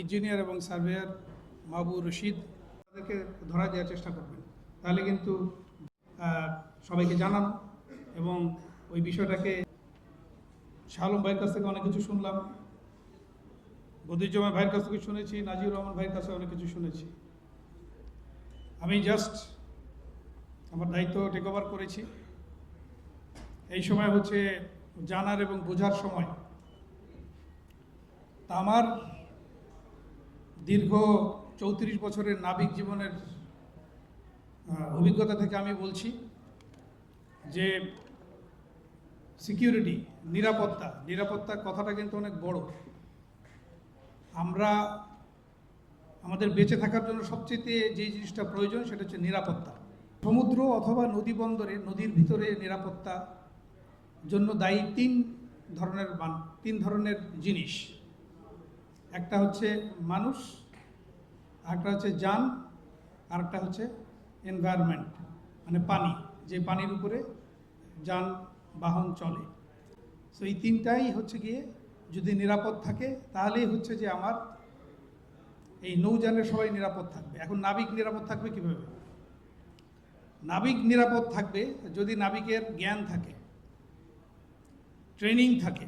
Engineer এবং surveyor মাহবুব রশিদ তাদেরকে ধরা দেওয়ার চেষ্টা করবেন। তাহলে কিন্তু সবাইকে জানান এবং ওই বিষয়টাকে শালম ভাইয়ের কাছ থেকে অনেক কিছু শুনলাম, বদিউজ্জামান ভাইয়ের কাছ থেকে শুনেছি নাজির রহমান ভাইয়ের কাছে অনেক কিছু শুনেছি। আমি জাস্ট আমার দায়িত্ব টেক ওভার করেছি। এই সময় হচ্ছে জানার এবং বোঝার সময়। তা আমার দীর্ঘ চৌত্রিশ বছরের নাবিক জীবনের অভিজ্ঞতা থেকে আমি বলছি যে সিকিউরিটি, নিরাপত্তা নিরাপত্তা কথাটা কিন্তু অনেক বড়। আমরা আমাদের বেঁচে থাকার জন্য সবচেয়ে যে জিনিসটা প্রয়োজন সেটা হচ্ছে নিরাপত্তা। সমুদ্র অথবা নদী বন্দরে, নদীর ভিতরে নিরাপত্তা জন্য দায়ী তিন ধরনের মান, তিন ধরনের জিনিস। একটা হচ্ছে মানুষ, আরেকটা হচ্ছে যান আর একটা হচ্ছে এনভায়রনমেন্ট মানে পানি, যে পানির উপরে যান, বাহন চলে। সো এই তিনটাই হচ্ছে গিয়ে যদি নিরাপদ থাকে, তাহলেই হচ্ছে যে আমার এই নৌযানের সবাই নিরাপদ থাকবে। এখন নাবিক নিরাপদ থাকবে কীভাবে? নাবিক নিরাপদ থাকবে যদি নাবিকের জ্ঞান থাকে, ট্রেনিং থাকে,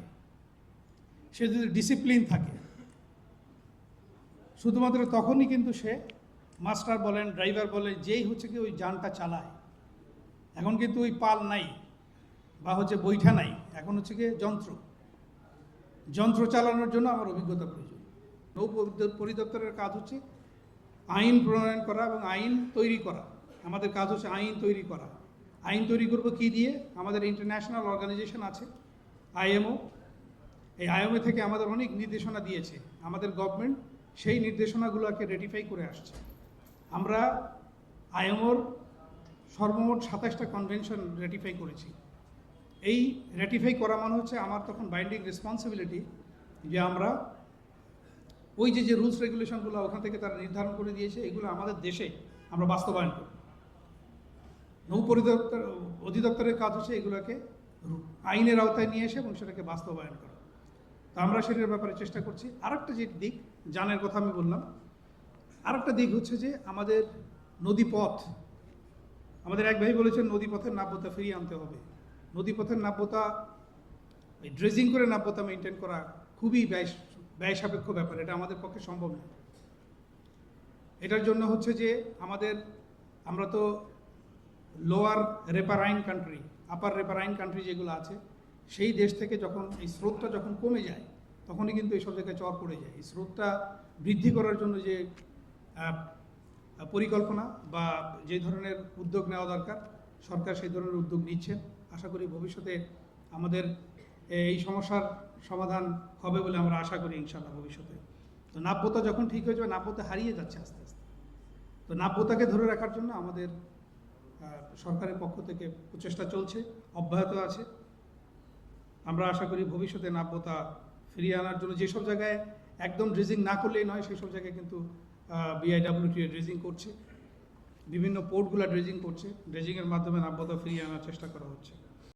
সে যদি ডিসিপ্লিন থাকে শুধুমাত্র তখনই কিন্তু সে মাস্টার বলেন, ড্রাইভার বলেন, যেই হচ্ছে কি ওই যানটা চালায়। এখন কিন্তু ওই পাল নাই বা হচ্ছে বৈঠা নাই। এখন হচ্ছে কি যন্ত্র। যন্ত্র চালানোর জন্য আমার অভিজ্ঞতা প্রয়োজন। নৌ পরিদপ্তরের কাজ হচ্ছে আইন প্রণয়ন করা এবং আইন তৈরি করা। আমাদের কাজ হচ্ছে আইন তৈরি করা। আইন তৈরি করব কি দিয়ে? আমাদের ইন্টারন্যাশনাল অর্গানাইজেশন আছে, আইএমও। এই আইএমও থেকে আমাদের অনেক নির্দেশনা দিয়েছে। আমাদের গভর্নমেন্ট সেই নির্দেশনাগুলোকে রেটিফাই করে আসছে। আমরা আইএমওর সর্বমোট সাতাশটা কনভেনশন রেটিফাই করেছি। এই রেটিফাই করা মানে হচ্ছে আমার তখন বাইন্ডিং রেসপন্সিবিলিটি যে আমরা ওই যে যে রুলস রেগুলেশনগুলো ওখান থেকে তারা নির্ধারণ করে দিয়েছে, এগুলো আমাদের দেশে আমরা বাস্তবায়ন করি নৌ পরিদপ্তর, অধিদপ্তরের কাজ হচ্ছে এগুলোকে আইনের আওতায় নিয়ে এসে এবং সেটাকে বাস্তবায়ন করা। তো আমরা সেটার ব্যাপারে চেষ্টা করছি। আরেকটা যে দিক জানের কথা আমি বললাম। আরেকটা দিক হচ্ছে যে আমাদের নদীপথ, আমাদের এক ভাই বলেছেন, নদীপথের নাব্যতা ফিরিয়ে আনতে হবে। নদীপথের নাব্যতা ড্রেজিং করে নাব্যতা মেনটেন করা খুবই ব্যয় ব্যয় সাপেক্ষ ব্যাপার, এটা আমাদের পক্ষে সম্ভব না এটার জন্য হচ্ছে যে আমাদের, আমরা তো lower riparian country upper riparian country যেগুলো আছে, সেই দেশ থেকে যখন এই স্রোতটা যখন কমে যায় তখনই কিন্তু এইসব জায়গায় চর পড়ে যায়। এই স্রোতটা বৃদ্ধি করার জন্য যে পরিকল্পনা বা যে ধরনের উদ্যোগ নেওয়া দরকার, সরকার সেই ধরনের উদ্যোগ নিচ্ছে। আশা করি ভবিষ্যতে আমাদের এই সমস্যার সমাধান হবে বলে আমরা আশা করি ইনশাল্লাহ ভবিষ্যতে। তো নাব্যতা যখন ঠিক হয়ে যাবে, নাব্যতা হারিয়ে যাচ্ছে আস্তে আস্তে। তো নাব্যতাকে ধরে রাখার জন্য আমাদের সরকারের পক্ষ থেকে প্রচেষ্টা চলছে, অব্যাহত আছে। আমরা আশা করি ভবিষ্যতে নাব্যতা ফিরিয়ে আনার জন্য যেসব জায়গায় একদম ড্রেজিং না করলেই নয় সেসব জায়গায় কিন্তু বিআইডাব্লিউটি ড্রেজিং করছে। বিভিন্ন পোর্টগুলো ড্রেজিং করছে। ড্রেজিংয়ের মাধ্যমে নাব্যতা ফিরিয়ে আনার চেষ্টা করা হচ্ছে।